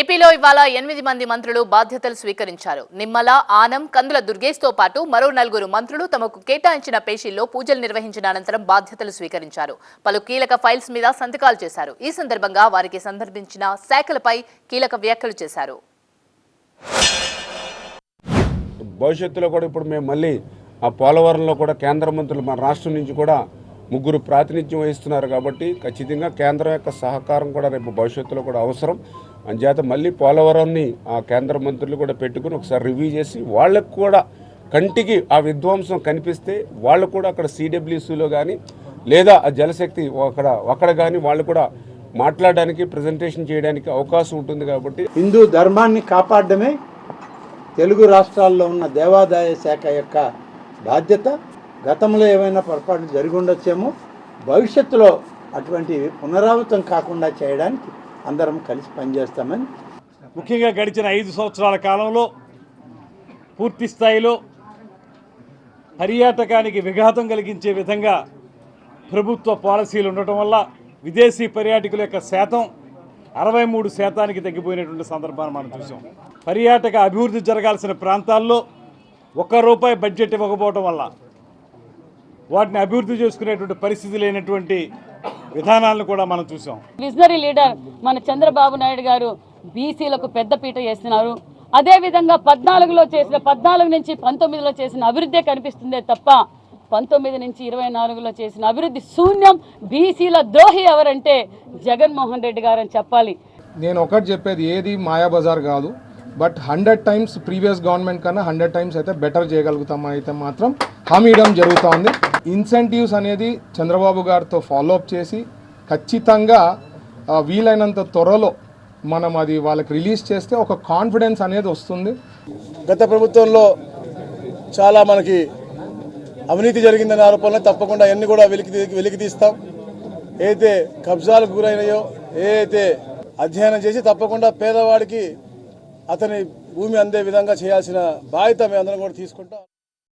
ఏపీలో ఇవాళ ఎనిమిది మంది మంత్రులు బాధ్యతలు స్వీకరించారు. నిమ్మల ఆనం కందుల దుర్గేష్తో పాటు మరో నలుగురు మంత్రులు తమకు కేటాయించిన పేషీల్లో పూజలు నిర్వహించిన అనంతరం బాధ్యతలు స్వీకరించారు. పలు కీలక ఫైల్స్ మీద సంతకాలు చేశారు. ఈ సందర్భంగా వారికి సందర్భించిన శాఖలపై కీలక వ్యాఖ్యలు చేశారు. భవిష్యత్తులో కూడా ఇప్పుడు మేము మళ్ళీ ఆ పోలవరంలో కూడా కేంద్ర మంత్రులు మన రాష్ట్రం నుంచి కూడా ముగ్గురు ప్రాతినిధ్యం వహిస్తున్నారు కాబట్టి ఖచ్చితంగా కేంద్రం యొక్క సహకారం కూడా రేపు భవిష్యత్తులో కూడా అవసరం. అంచేత మళ్ళీ పోలవరంని ఆ కేంద్ర మంత్రులు కూడా పెట్టుకుని ఒకసారి రివ్యూ చేసి వాళ్ళకు కూడా కంటికి ఆ విధ్వంసం కనిపిస్తే వాళ్ళు కూడా అక్కడ సిడబ్ల్యూసీలో కానీ లేదా ఆ జలశక్తి అక్కడ అక్కడ కానీ వాళ్ళు కూడా మాట్లాడడానికి ప్రజెంటేషన్ చేయడానికి అవకాశం ఉంటుంది కాబట్టి హిందూ ధర్మాన్ని కాపాడడమే తెలుగు రాష్ట్రాల్లో ఉన్న దేవాదాయ శాఖ యొక్క బాధ్యత. గతంలో ఏమైనా పొరపాటు జరిగి ఉండొచ్చేమో భవిష్యత్తులో అటువంటి పునరావృతం కాకుండా చేయడానికి అందరం కలిసి పనిచేస్తామని. ముఖ్యంగా గడిచిన ఐదు సంవత్సరాల కాలంలో పూర్తి స్థాయిలో పర్యాటకానికి విఘాతం కలిగించే విధంగా ప్రభుత్వ పాలసీలు ఉండటం వల్ల విదేశీ పర్యాటకుల యొక్క శాతం అరవై మూడు శాతానికి తగ్గిపోయినటువంటి సందర్భాన్ని మనం చూసాం. పర్యాటక అభివృద్ధి జరగాల్సిన ప్రాంతాల్లో ఒక్క రూపాయి బడ్జెట్ ఇవ్వకపోవడం వల్ల వాటిని అభివృద్ధి చేసుకునేటువంటి పరిస్థితి లేనటువంటి విధానాలను కూడా మనం చూసాం. విజనరీ లీడర్ మన చంద్రబాబు నాయుడు గారు బీసీలకు పెద్దపీట వేస్తున్నారు. అదేవిధంగా పద్నాలుగులో చేసిన పద్నాలుగు నుంచి పంతొమ్మిదిలో చేసిన అభివృద్ధే కనిపిస్తుందే తప్ప పంతొమ్మిది నుంచి ఇరవై నాలుగులో చేసిన అభివృద్ధి శూన్యం బీసీల ద్రోహి ఎవరంటే జగన్మోహన్ రెడ్డి గారని చెప్పాలి. నేను ఒకటి చెప్పేది ఏది మాయాబజార్ కాదు but hundred times previous government కన్నా హండ్రెడ్ టైమ్స్ అయితే బెటర్ చేయగలుగుతాం అయితే మాత్రం హామీ ఇవ్వడం జరుగుతోంది ఇన్సెంటివ్స్ అనేది చంద్రబాబు గారితో ఫాలో అప్ చేసి ఖచ్చితంగా వీలైనంత త్వరలో మనం అది వాళ్ళకి రిలీజ్ చేస్తే ఒక కాన్ఫిడెన్స్ అనేది వస్తుంది. గత ప్రభుత్వంలో చాలా మనకి అవినీతి జరిగిందనే ఆరోపణలు తప్పకుండా అన్ని కూడా వెలికి వెలికి తీస్తాం. ఏదైతే కబ్జాలకు గురైనయో ఏదైతే అధ్యయనం చేసి తప్పకుండా పేదవాడికి అతని భూమి అందే విధంగా చేయాల్సిన బాధ్యత మేము అందరం కూడా తీసుకుంటాం.